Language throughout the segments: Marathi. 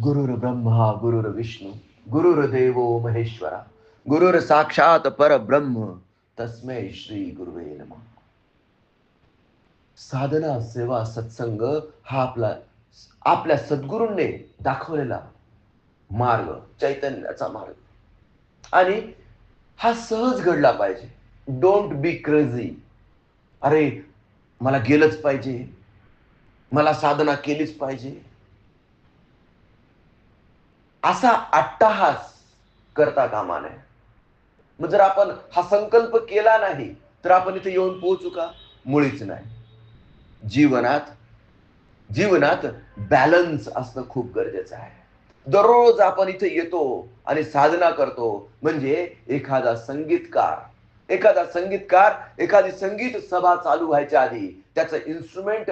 गुरुर ब्रह्मा गुरुर विष्णू गुरुर देवो महेश्वरा गुरुर साक्षात परब्रह्म तस्मै श्री गुरुवे नम. साधना सेवा सत्संग हा आपला आपल्या सद्गुरूंनी दाखवलेला मार्ग चैतन्याचा मार्ग. आणि हा सहज घडला पाहिजे. डोंट बी क्रेझी अरे मला गेलंच पाहिजे. मला साधना केलीच पाहिजे. असा अट्टहास करता कामा नये. मग जर आपण हा संकल्प केला नाही तर आपण इथे येऊन पोहोचू का? मुळीच नाही. जीवनात जीवनात बॅलन्स असणं खूप गरजेचं आहे. दररोज आपण इथे येतो आणि साधना करतो म्हणजे एखादा संगीतकार. एखादा संगीतकार एखादी संगीत सभा चालू व्हायच्या आधी त्याचं इन्स्ट्रुमेंट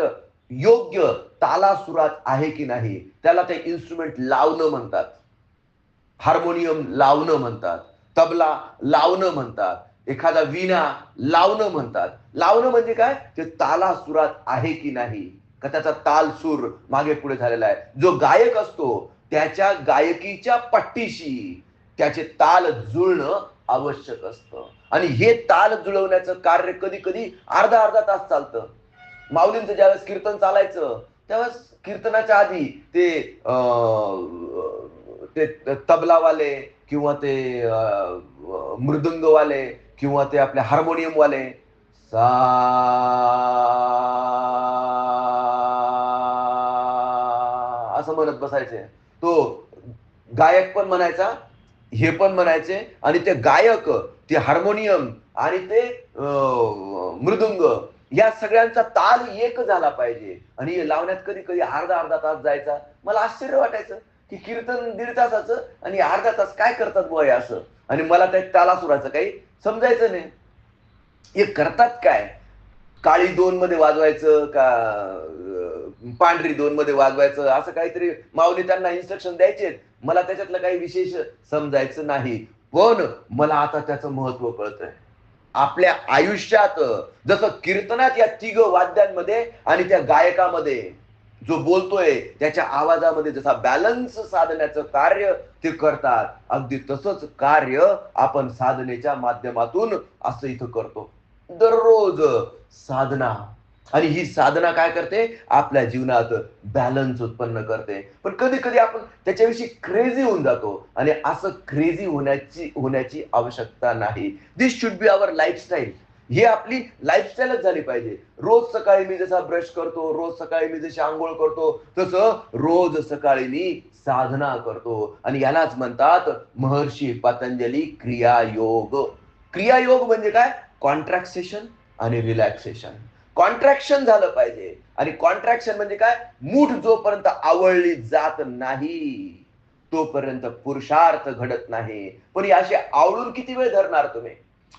योग्य तालासुरात आहे की नाही त्याला ते इन्स्ट्रुमेंट लावणं म्हणतात. हार्मोनियम लावणं म्हणतात तबला लावणं म्हणतात एखादा विणा लावणं म्हणतात. लावणं म्हणजे काय? ते ताला सुरात आहे की नाही? का त्याचा ताल सूर मागे पुढे झालेला आहे? जो गायक असतो त्याच्या गायकीच्या पट्टीशी त्याचे ताल जुळणं आवश्यक असतं. आणि हे ताल जुळवण्याचं कार्य कधी कधी अर्धा अर्धा तास चालतं. माऊलींचं ज्यावेळेस कीर्तन चालायचं त्यावेळेस कीर्तनाच्या आधी ते अं, ते तबलावाले किंवा ते मृदंगवाले किंवा ते आपले हार्मोनियम वाले सा असं म्हणत बसायचे. तो गायक पण म्हणायचा हे पण म्हणायचे आणि ते गायक ते हार्मोनियम आणि ते मृदुंग या सगळ्यांचा ताल एक झाला पाहिजे. आणि हे लावण्यात कधी कधी अर्धा अर्धा तास जायचा. मला आश्चर्य वाटायचं. की कीर्तन दीड तासाचं आणि अर्धा तास काय करतात बुवा हे असं? आणि मला त्या तालासुराचं काही समजायचं नाही. हे करतात काय? काळी दोन मध्ये वाजवायचं का पांढरी दोन मध्ये वाजवायचं? असं काहीतरी माऊली त्यांना इन्स्ट्रक्शन द्यायचे मला त्याच्यातलं काही विशेष समजायचं नाही. पण मला आता त्याचं महत्त्व कळतंय. आपल्या आयुष्यात जसं कीर्तनात या तिघ वाद्यांमध्ये आणि त्या गायकामध्ये जो बोलतोय त्याच्या आवाजामध्ये जसा बॅलन्स साधण्याचं कार्य ते करतात अगदी तसंच कार्य आपण साधनेच्या माध्यमातून असं इथं करतो. दररोज साधना. आणि ही साधना काय करते? आपल्या जीवनात बॅलन्स उत्पन्न करते. पण कधी कधी आपण त्याच्याविषयी क्रेझी होऊन जातो आणि असं क्रेझी होण्याची होण्याची आवश्यकता नाही. दिस शुड बी आवर लाईफस्टाईल ही आपली लाईफस्टाईलच झाली पाहिजे. रोज सकाळी मी जसा ब्रश करतो रोज सकाळी मी जशी आंघोळ करतो तसं रोज सकाळी मी साधना करतो. आणि यालाच म्हणतात महर्षी पतंजली क्रियायोग. क्रियायोग म्हणजे काय? कॉन्ट्रॅक्सेशन आणि रिलॅक्सेशन कॉन्ट्रॅक्शन झालं पाहिजे. आणि कॉन्ट्रॅक्शन म्हणजे काय? मूठ जोपर्यंत आवळली जात नाही तोपर्यंत पुरुषार्थ घडत नाही. पण याशी आवळून आवडून किती वेळ धरणार तुम्ही?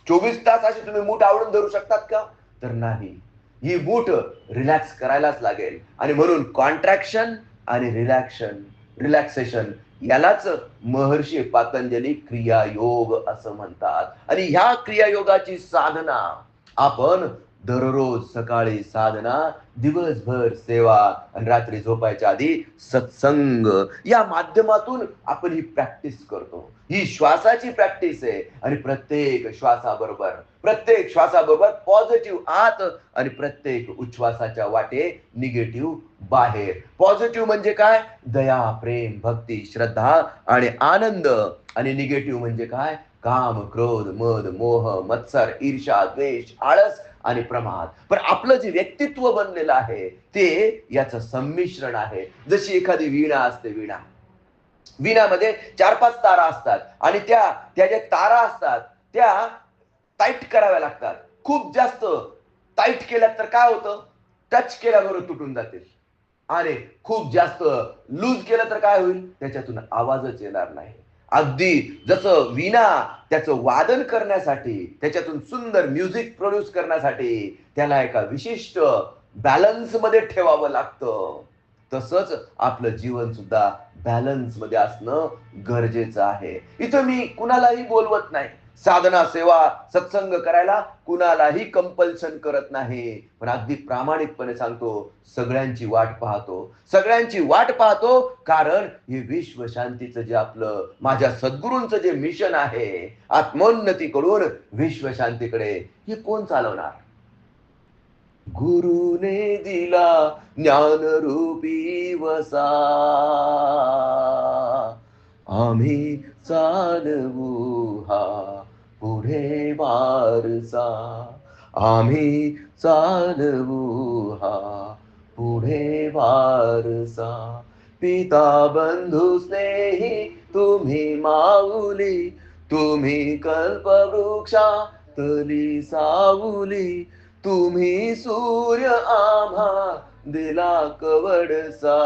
चोवीस तास अशी तुम्ही मूठ आवडून धरू शकतात का? तर नाही. ही मूठ रिलॅक्स करायलाच लागेल. आणि म्हणून कॉन्ट्रॅक्शन आणि रिलॅक्शन रिलॅक्सेशन यालाच महर्षी पातंजली क्रियायोग असं म्हणतात. आणि ह्या क्रियायोगाची साधना आपण दररोज सकाळी साधना दिवसभर सेवा आणि रात्री झोपायच्या आधी सत्संग. या माध्यमातून आपण ही प्रॅक्टिस करतो. ही श्वासाची प्रॅक्टिस आहे. आणि प्रत्येक श्वासाबरोबर प्रत्येक श्वासाबरोबर पॉझिटिव्ह आत आणि प्रत्येक उच्छ्वासाच्या वाटे निगेटिव्ह बाहेर. पॉझिटिव्ह म्हणजे काय? दया प्रेम भक्ती श्रद्धा आणि आनंद. आणि निगेटिव्ह म्हणजे काय? काम क्रोध मद मोह मत्सर ईर्षा द्वेष आळस आणि प्रमाद. पण आपलं जे व्यक्तित्व बनलेलं आहे ते याचं संमिश्रण आहे. जशी एखादी वीणा असते वीणा. वीणामध्ये चार पाच तारा असतात आणि त्या त्या ज्या तारा असतात त्या टाईट कराव्या लागतात. खूप जास्त टाईट केल्या तर काय होतं? टच केल्याबरोबर तुटून जातील. आणि खूप जास्त लूज केलं तर काय होईल? त्याच्यातून आवाजच येणार नाही. अगदी जसं विना त्याचं वादन करण्यासाठी त्याच्यातून सुंदर म्युझिक प्रोड्यूस करण्यासाठी त्याला एका विशिष्ट बॅलन्समध्ये ठेवावं लागतं. तसंच आपलं जीवन सुद्धा बॅलन्समध्ये असणं गरजेचं आहे. इथं मी कुणालाही बोलवत नाही. साधना सेवा सत्संग करायला कुणालाही कंपल्शन करत नाही. पण अगदी प्रामाणिकपणे सांगतो सगळ्यांची वाट पाहतो. सगळ्यांची वाट पाहतो कारण हे विश्व शांतीचं जे आपलं माझ्या सद्गुरूंचं जे मिशन आहे आत्मोन्नतीकडून विश्व शांतीकडे हे कोण चालवणार? गुरुने दिला ज्ञानरूपी वसा. आम्ही चालवू हा. पुढे वारसा आम्ही चालवू हा. पुढे वारसा पिता बंधू स्नेही तुम्ही माऊली तुम्ही कल्पवृक्षा तली सावली तुम्ही सूर्य आम्हा दिला कवडसा.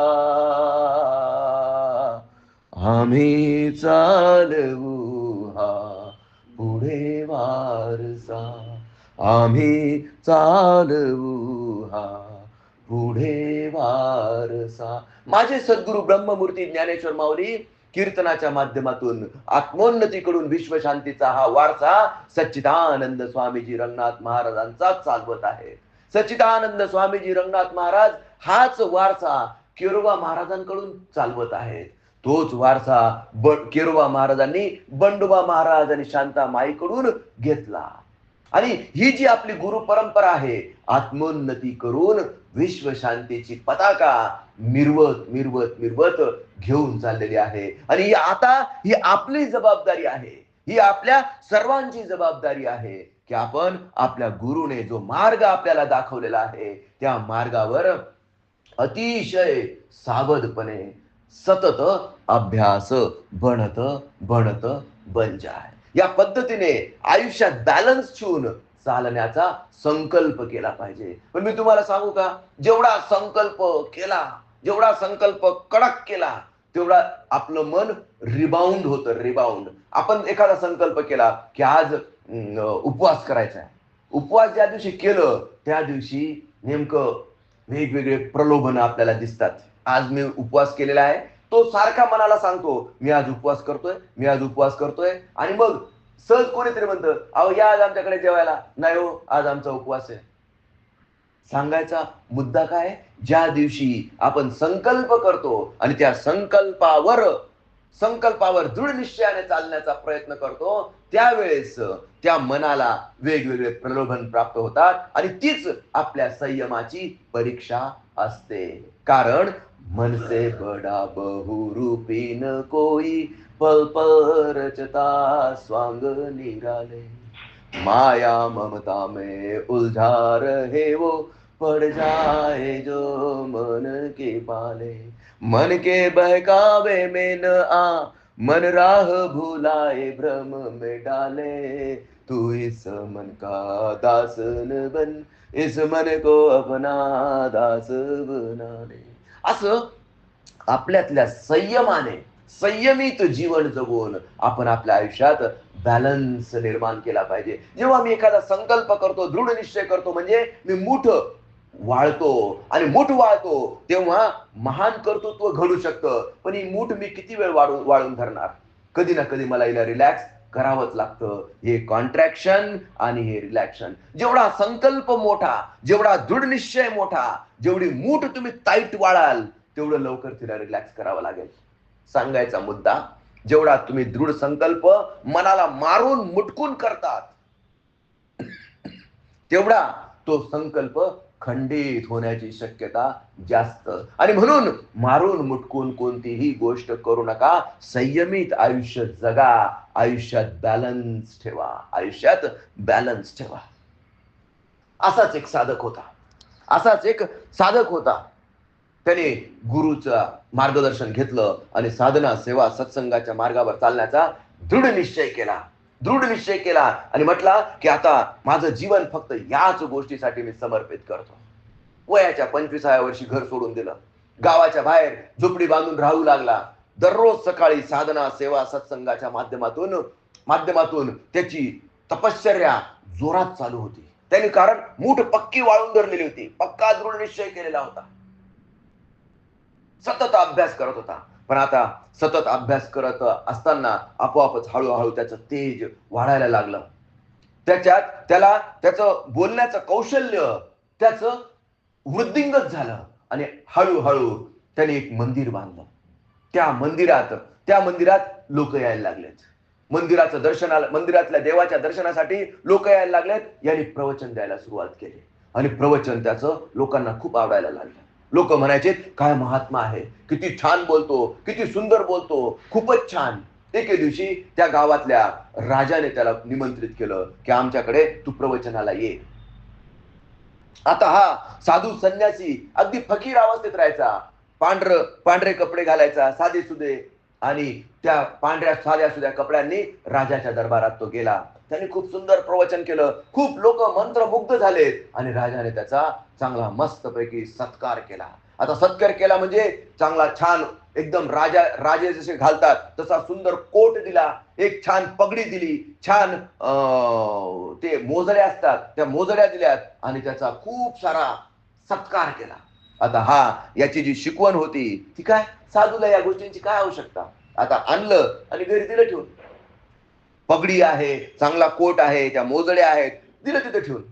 आम्ही चालवू हा. पुढे वारसा आम्ही चालवू हा. पुढे वारसा. माझे सद्गुरु ब्रह्ममूर्ती ज्ञानेश्वर माऊली कीर्तनाच्या माध्यमातून आत्मोन्नतीकडून विश्वशांतीचा हा वारसा सच्चिदानंद स्वामीजी रंगनाथ महाराजांचा चालवत आहे. सच्चिदानंद स्वामीजी रंगनाथ महाराज हाच वारसा केरोबा महाराजांकडून चालवत आहेत. तोच वारसा ब केरोबा महाराजांनी बंडोबा महाराज आणि शांता माईकडून घेतला. आणि ही जी आपली गुरु परंपरा आहे आत्मोन्नती करून विश्व शांतीची पताका मिरवत मिरवत मिरवत घेऊन चाललेली आहे. आणि ही आता ही आपली जबाबदारी आहे. ही आपल्या सर्वांची जबाबदारी आहे की आपण आपल्या गुरुने जो मार्ग आपल्याला दाखवलेला आहे त्या मार्गावर अतिशय सावधपणे सतत अभ्यास बनत बनत जाय. या पद्धतीने आयुष्यात बॅलन्स ठेवून चालण्याचा संकल्प केला पाहिजे. पण मी तुम्हाला सांगू का? जेवढा संकल्प केला जेवढा संकल्प कडक केला तेवढा आपलं मन रिबाउंड होतं रिबाउंड आपण एखादा संकल्प केला की आज उपवास करायचा आहे. उपवास ज्या दिवशी केलं त्या दिवशी नेमकं वेगवेगळे प्रलोभन आपल्याला दिसतात. आज मी उपवास केलेला आहे. तो सारखा मनाला सांगतो मी आज उपवास करतोय मी आज उपवास करतोय. आणि मग सहज कोणीतरी म्हणतं अहो या आज आमच्याकडे जेवायला. नाही हो आज आमचा उपवास आहे. सांगायचा मुद्दा काय? ज्या दिवशी आपण संकल्प करतो आणि त्या संकल्पावर संकल्पावर दृढ निश्चयाने चालण्याचा प्रयत्न करतो त्यावेळेस त्या मनाला वेगवेगळे प्रलोभन प्राप्त होतात आणि तीच आपल्या संयमाची परीक्षा असते. कारण मन से बडा बहुरूपी न कोई पल पल रचता स्वांग निराले। माया ममता में उलझा रहे वो, पड़ जाए जो मन के पाले। मन के बहकावे में न आ, मन राह भुलाए भ्रम में डाले। तू इस मन का दास न बन, इस मन को अपना दास बना ले असं आपल्यातल्या संयमाने संयमित जीवन जगून आपण आपल्या आयुष्यात बॅलन्स निर्माण केला पाहिजे. जेव्हा मी एखादा संकल्प करतो दृढ निश्चय करतो म्हणजे मी मूठ वाळतो आणि मूठ वाळतो तेव्हा महान कर्तृत्व घडू शकतं. पण ही मूठ मी किती वेळ वाढून वाळून धरणार? कधी ना कधी मला हिला रिलॅक्स करावंच लागतं. हे कॉन्ट्रॅक्शन आणि हे रिलॅक्शन जेवढा संकल्प मोठा जेवढा दृढ निश्चय मोठा जेवढी मूठ तुम्ही टाईट वाळाल तेवढं लवकर तिला रिलॅक्स करावं लागेल. सांगायचा मुद्दा जेवढा तुम्ही दृढ संकल्प मनाला मारून मुटकून करतात तेवढा तो संकल्प खंडित होण्याची शक्यता जास्त. आणि म्हणून मारून मुटकून कोणतीही गोष्ट करू नका. संयमित आयुष्य जगा. आयुष्यात बॅलन्स ठेवा. आयुष्यात बॅलन्स ठेवा. असाच एक साधक होता. असाच एक साधक होता. त्याने गुरुचं मार्गदर्शन घेतलं आणि साधना सेवा सत्संगाच्या मार्गावर चालण्याचा दृढ निश्चय केला. दृढ निश्चय केला आणि म्हटला की आता माझं जीवन फक्त याच गोष्टीसाठी मी समर्पित करतो. वयाच्या पंचवीसाव्या वर्षी घर सोडून दिलं. गावाच्या बाहेर झोपडी बांधून राहू लागला. दररोज सकाळी साधना सेवा सत्संगाच्या माध्यमातून माध्यमातून त्याची तपश्चर्या जोरात चालू होती. त्यांनी कारण मूठ पक्की वाळून धरलेली होती. पक्का दृढ निश्चय केलेला होता. सतत अभ्यास करत होता. पण आता सतत अभ्यास करत असताना आपोआपच हळूहळू त्याचं तेज वाढायला लागलं. त्याच्यात त्याला त्याचं बोलण्याचं कौशल्य त्याचं वृद्धिंगत झालं आणि हळूहळू त्याने एक मंदिर बांधलं. त्या मंदिरात त्या मंदिरात लोक यायला लागलेत. मंदिराचं दर्शनाला मंदिरातल्या देवाच्या दर्शनासाठी लोक यायला लागलेत. यांनी प्रवचन द्यायला सुरुवात केली. आणि प्रवचन त्याचं लोकांना खूप आवडायला लागलं. लोक म्हणायचे काय महात्मा आहे? किती छान बोलतो किती सुंदर बोलतो खूपच छान. एके दिवशी त्या गावातल्या राजाने त्याला निमंत्रित केलं की आमच्याकडे तू प्रवचनाला ये. आता हा साधू संन्यासी अगदी फकीर अवस्थेत राहायचा. पांढर पांढरे कपडे घालायचा साधे सुधे आणि त्या पांढऱ्या साध्या सुध्या कपड्यांनी राजाच्या दरबारात तो गेला. त्यांनी खूप सुंदर प्रवचन केलं. खूप लोक मंत्रमुग्ध झालेत आणि राजाने त्याचा चांगला मस्तपैकी सत्कार केला. आता सत्कार केला म्हणजे चांगला छान एकदम राजा राजे जसे घालतात तसा सुंदर कोट दिला एक छान पगडी दिली छान अं, ते मोजड्या असतात त्या मोजड्या दिल्यात आणि त्याचा खूप सारा सत्कार केला. आता हा याची जी शिकवण होती ती काय? साधूला या गोष्टींची काय आवश्यकता? आता आणलं आणि घरी दिलं ठेवून. पगडी आहे चांगला कोट आहे त्या मोजड्या आहेत दिलं तिथे ठेवून.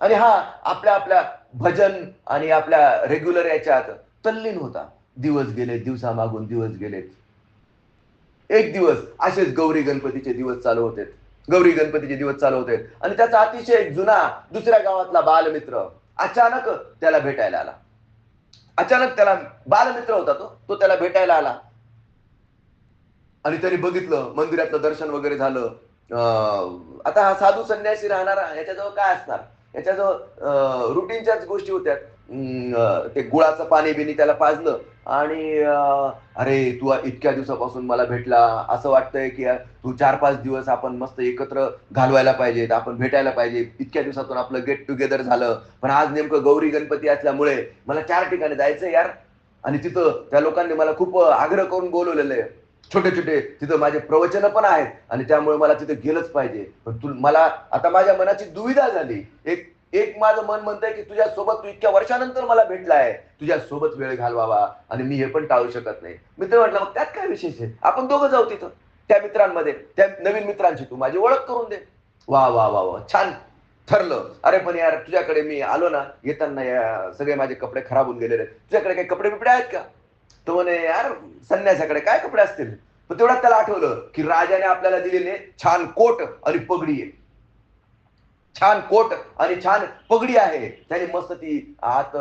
आणि हा आपल्या आपल्या भजन आणि आपल्या रेग्युलर याच्यात तल्लीन होता. दिवस गेले दिवसा मागून दिवस गेलेत एक दिवस असेच गौरी गणपतीचे दिवस चालू होते. गौरी गणपतीचे दिवस चालू होते. आणि त्याचा अतिशय जुना दुसऱ्या गावातला बालमित्र अचानक त्याला भेटायला आला. अचानक त्याला बालमित्र होता तो. तो त्याला भेटायला आला. आणि त्यांनी बघितलं मंदिरातलं दर्शन वगैरे झालं. अं, आता हा साधू संन्यासी राहणारा याच्याजवळ काय असणार? याच्याजवळ रुटीनच्याच गोष्टी होत्या. ते गुळाचं पाणी बिनी त्याला पाजलं. आणि अरे तू इतक्या दिवसापासून मला भेटला. असं वाटतंय की यार, तू चार पाच दिवस आपण मस्त एकत्र घालवायला पाहिजेत आपण भेटायला पाहिजे. इतक्या दिवसातून आपलं गेट टुगेदर झालं. पण आज नेमकं गौरी गणपती असल्यामुळे मला चार ठिकाणी जायचं यार. आणि तिथं त्या लोकांनी मला खूप आग्रह करून बोलवलेलं आहे. छोटे छोटे तिथं माझे प्रवचन पण आहेत आणि त्यामुळे मला तिथे गेलंच पाहिजे. पण तू मला आता माझ्या मनाची दुविधा झाली. एक एक माझं मन म्हणतंय की तुझ्या सोबत तू इतक्या वर्षानंतर मला भेटलाय तुझ्या सोबत वेळ घालवावा आणि मी हे पण टाळू शकत नाही. मित्र म्हटलं मग त्यात काय विशेष आहे? आपण दोघं जाऊ तिथं त्या मित्रांमध्ये. त्या नवीन मित्रांची तू माझी ओळख करून दे. वा वा वा वा छान ठरलं. अरे पण यार तुझ्याकडे मी आलो ना येताना या सगळे माझे कपडे खराब होऊन गेलेले तुझ्याकडे काही कपडे बिपडे आहेत का? तो म्हणे यार संन्यासाकडे काय कपडे असतील? पण तेवढ्यात त्याला आठवलं की राजाने आपल्याला दिलेले छान कोट आणि पगडी आहे. छान कोट आणि छान पगडी आहे. त्याने मस्त ती आत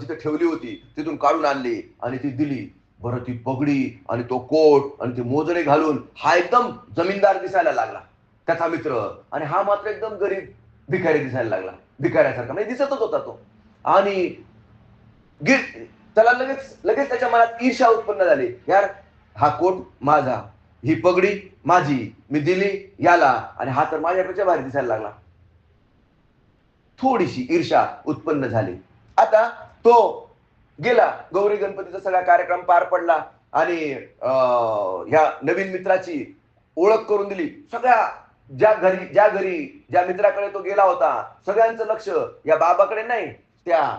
जिथे ठेवली होती तिथून काढून आणली आणि ती दिली. बरं ती पगडी आणि तो कोट आणि ते मोजरे घालून हा एकदम जमीनदार दिसायला लागला त्याचा मित्र. आणि हा मात्र एकदम गरीब भिकारी दिसायला लागला. भिकाऱ्यासारखा. म्हणजे दिसतच होता तो. आणि गिर त्याला लगेच लगेच त्याच्या मनात ईर्षा उत्पन्न झाली. यार हा कोट माझा. ही पगडी माझी. मी दिली याला. आणि हा तर माझ्यापेक्षा बाहेर दिसायला लागला. थोडीशी ईर्षा उत्पन्न झाली. आता तो गेला. गौरी गणपतीचा सगळा कार्यक्रम पार पडला. आणि अं, ह्या नवीन मित्राची ओळख करून दिली. सगळ्या ज्या घरी ज्या घरी ज्या मित्राकडे तो गेला होता सगळ्यांचं लक्ष या बाबाकडे नाही त्या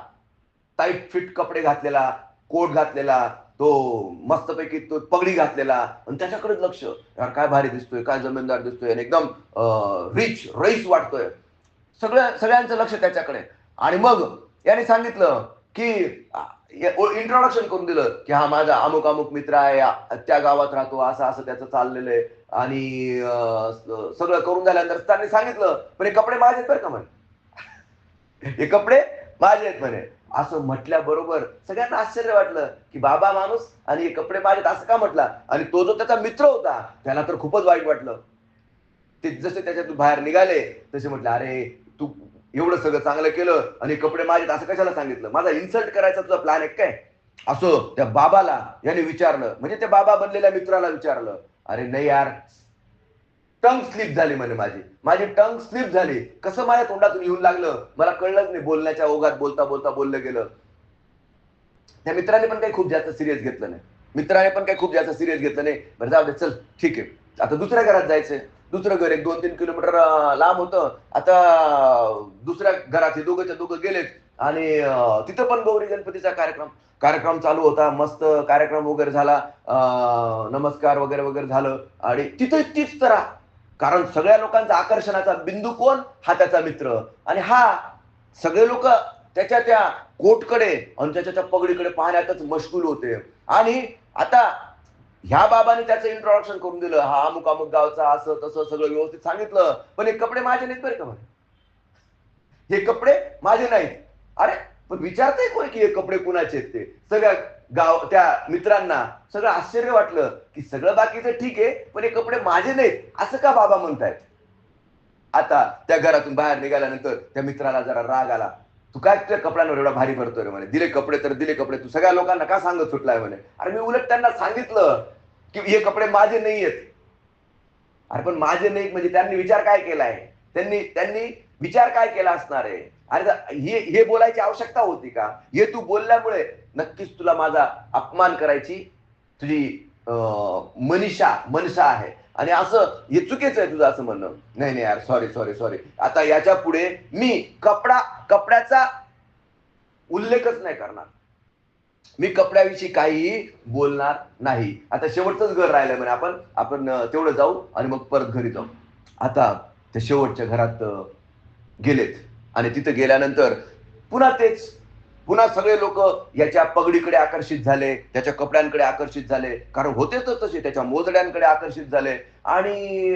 टाईट फिट कपडे घातलेला कोट घातलेला तो मस्तपैकी तो पगडी घातलेला आणि त्याच्याकडेच लक्ष. काय भारी दिसतोय काय जमीनदार दिसतोय आणि एकदम रिच रईस वाटतोय. सगळ्या सगळ्यांचं लक्ष त्याच्याकडे. आणि मग याने सांगितलं की इंट्रोडक्शन करून दिलं की हा माझा अमुक अमुक मित्र आहे त्या गावात राहतो असं असं त्याचं चाललेलं आहे. आणि सगळं करून झाल्यानंतर त्यांनी सांगितलं पण हे कपडे माझे आहेत बरं का म्हणे? हे कपडे माझे आहेत म्हणे. असं म्हटल्याबरोबर सगळ्यांना आश्चर्य वाटलं की बाबा माणूस आणि हे कपडे माझे असं का म्हटला? आणि तो जो त्याचा मित्र होता त्याला तर खूपच वाईट वाटलं. ते जसे त्याच्यातून बाहेर निघाले तसे म्हटलं अरे तू एवढं सगळं चांगलं केलं आणि कपडे माझे असं कशाला सांगितलं? माझा इन्सल्ट करायचा तुझा प्लॅन आहे काय? असं त्या बाबाला याने विचारलं. म्हणजे त्या बाबा बनलेल्या मित्राला विचारलं. अरे नाही यार टंग स्लिप झाली म्हणे माझी. माझी टंग स्लिप झाली. कसं माझ्या तोंडातून येऊन लागलं? मला कळलंच नाही बोलण्याच्या ओघात बोलता बोलता बोललं गेलं. त्या मित्राने पण काही खूप जास्त सिरियस घेतलं नाही. मित्राने पण काही खूप जास्त सिरियस घेतलं नाही. बरं जाऊ दे चल ठीक आहे. आता दुसऱ्या घरात जायचंय. दुसरं घर एक दोन तीन किलोमीटर लांब होतं. आता दुसऱ्या घरात हे दोघंच्या दोघं गेलेत. आणि तिथं पण गौरी गणपतीचा कार्यक्रम. कार्यक्रम चालू होता. मस्त कार्यक्रम वगैरे झाला. नमस्कार वगैरे वगैरे झालं. आणि तिथं तीच तरा कारण सगळ्या लोकांचा आकर्षणाचा बिंदू कोण? हा त्याचा मित्र. आणि हा सगळे लोक त्याच्या त्या कोटकडे आणि त्याच्या त्या पगडीकडे पाहण्यातच मशगूल होते. आणि आता ह्या बाबाने त्याचं इंट्रोडक्शन करून दिलं. हा अमुक अमुक गावचा असं तसं सगळं व्यवस्थित सांगितलं. पण हे कपडे माझे नाहीत बरे का म्हणे? हे कपडे माझे नाहीत. अरे पण विचारताय कोण की हे कपडे कुणाचे आहेत ते? सगळ्या गाव त्या मित्रांना सगळं आश्चर्य वाटलं की सगळं बाकीचं ठीक आहे पण हे कपडे माझे नाहीत असं का बाबा म्हणतायत आता त्या घरातून बाहेर निघाल्यानंतर त्या मित्राला जरा राग आला. तू काय तुझ्या कपड्यांवर एवढा भारी भरतोय रे म्हणे? दिले कपडे तर दिले कपडे तू सगळ्या लोकांना का सांगत सुटलाय म्हणे? अरे मी उलट त्यांना सांगितलं की हे कपडे माझे नाही आहेत अरे पण माझे नाही म्हणजे त्यांनी विचार काय केलाय? त्यांनी त्यांनी विचार काय केला असणार आहे? अरे हे हे बोलायची आवश्यकता होती का? हे तू बोलल्यामुळे नक्कीच तुला माझा अपमान करायची तुझी अं, मनीषा मनसा आहे. आणि असं हे चुकीचं आहे तुझं असं म्हणणं. नाही नाही यार सॉरी सॉरी सॉरी आता याच्यापुढे मी कपडा कपड्याचा उल्लेखच नाही करणार. मी कपड्याविषयी काहीही बोलणार नाही. आता शेवटचंच घर राहिलं म्हणे आपण. आपण तेवढं जाऊ आणि मग परत घरी जाऊ. आता त्या शेवटच्या घरात गेलेत. आणि तिथं गेल्यानंतर पुन्हा तेच पुन्हा सगळे लोक याच्या पगडीकडे आकर्षित झाले त्याच्या कपड्यांकडे आकर्षित झाले. कारण होते तर तसे त्याच्या मोजड्यांकडे आकर्षित झाले. आणि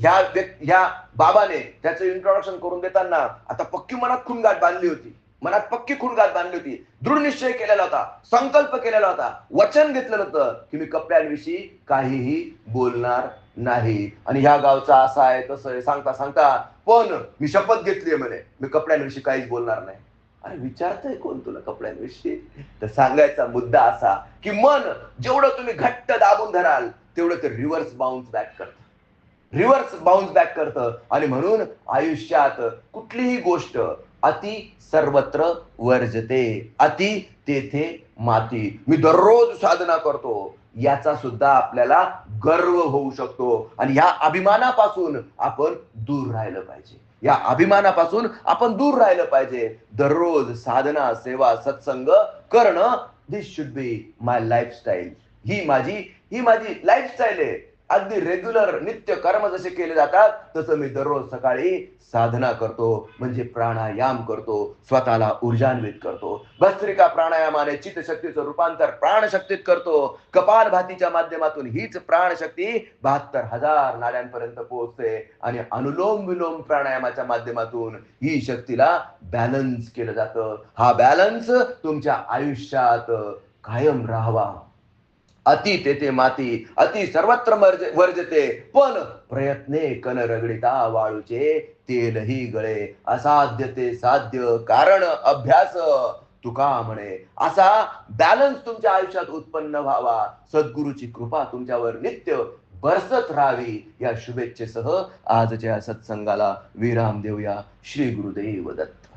ह्या ह्या बाबाने त्याचं इंट्रोडक्शन करून देताना आता पक्की मनात खुणगाठ बांधली होती. मनात पक्की खुणगाठ बांधली होती. दृढ निश्चय केलेला होता. संकल्प केलेला होता. वचन घेतलेलं होतं की मी कपड्यांविषयी काहीही बोलणार नाही. आणि ह्या गावचा असा आहे तसं आहे. सांगता सांगता पण मी शपथ घेतली म्हणे. मी कपड्यांविषयी काहीच बोलणार नाही. अरे विचारतंय कोण तुला कपड्यांविषयी? तर सांगायचा मुद्दा असा की मन जेवढं तुम्ही घट्ट दाबून धराल तेवढं ते रिव्हर्स बाउन्स बॅक करतं. रिव्हर्स बाउन्स बॅक करतं. आणि म्हणून आयुष्यात कुठलीही गोष्ट अति सर्वत्र वर्जते अति तेथे माती. मी दररोज साधना करतो. याचा सुद्धा आपल्याला गर्व होऊ शकतो. आणि या अभिमानापासून आपण दूर राहिलं पाहिजे. या अभिमानापासून आपण दूर राहिलं पाहिजे. दररोज साधना सेवा सत्संग करणं दिस शुड बी माय लाईफस्टाईल ही माझी ही माझी लाईफस्टाईल आहे. अगदी रेग्युलर नित्य कर्म जसे केले जातात तसं मी दररोज सकाळी साधना करतो म्हणजे प्राणायाम करतो स्वतःला ऊर्जान्वित करतो. भस्त्रिका प्राणायामाने चितशक्तीचं रूपांतर प्राणशक्तीत करतो. कपाल भातीच्या माध्यमातून हीच प्राणशक्ती बहात्तर हजार नाड्यांपर्यंत पोहोचते. आणि अनुलोम विलोम प्राणायामाच्या माध्यमातून ही शक्तीला बॅलन्स केलं जातं. हा बॅलन्स तुमच्या आयुष्यात कायम राहावा. अति तेथे माती अति सर्वत्र मर्ज- वर्जते. पण प्रयत्ने कन रगडिता वाळूचे तेलही गळे. असाध्य ते साध्य कारण अभ्यास. तुका म्हणे असा बॅलन्स तुमच्या आयुष्यात उत्पन्न व्हावा. सद्गुरूची कृपा तुमच्यावर नित्य बरसत राहावी. या शुभेच्छेसह आजच्या सत्संगाला विराम देऊया श्री गुरुदेव दत्त.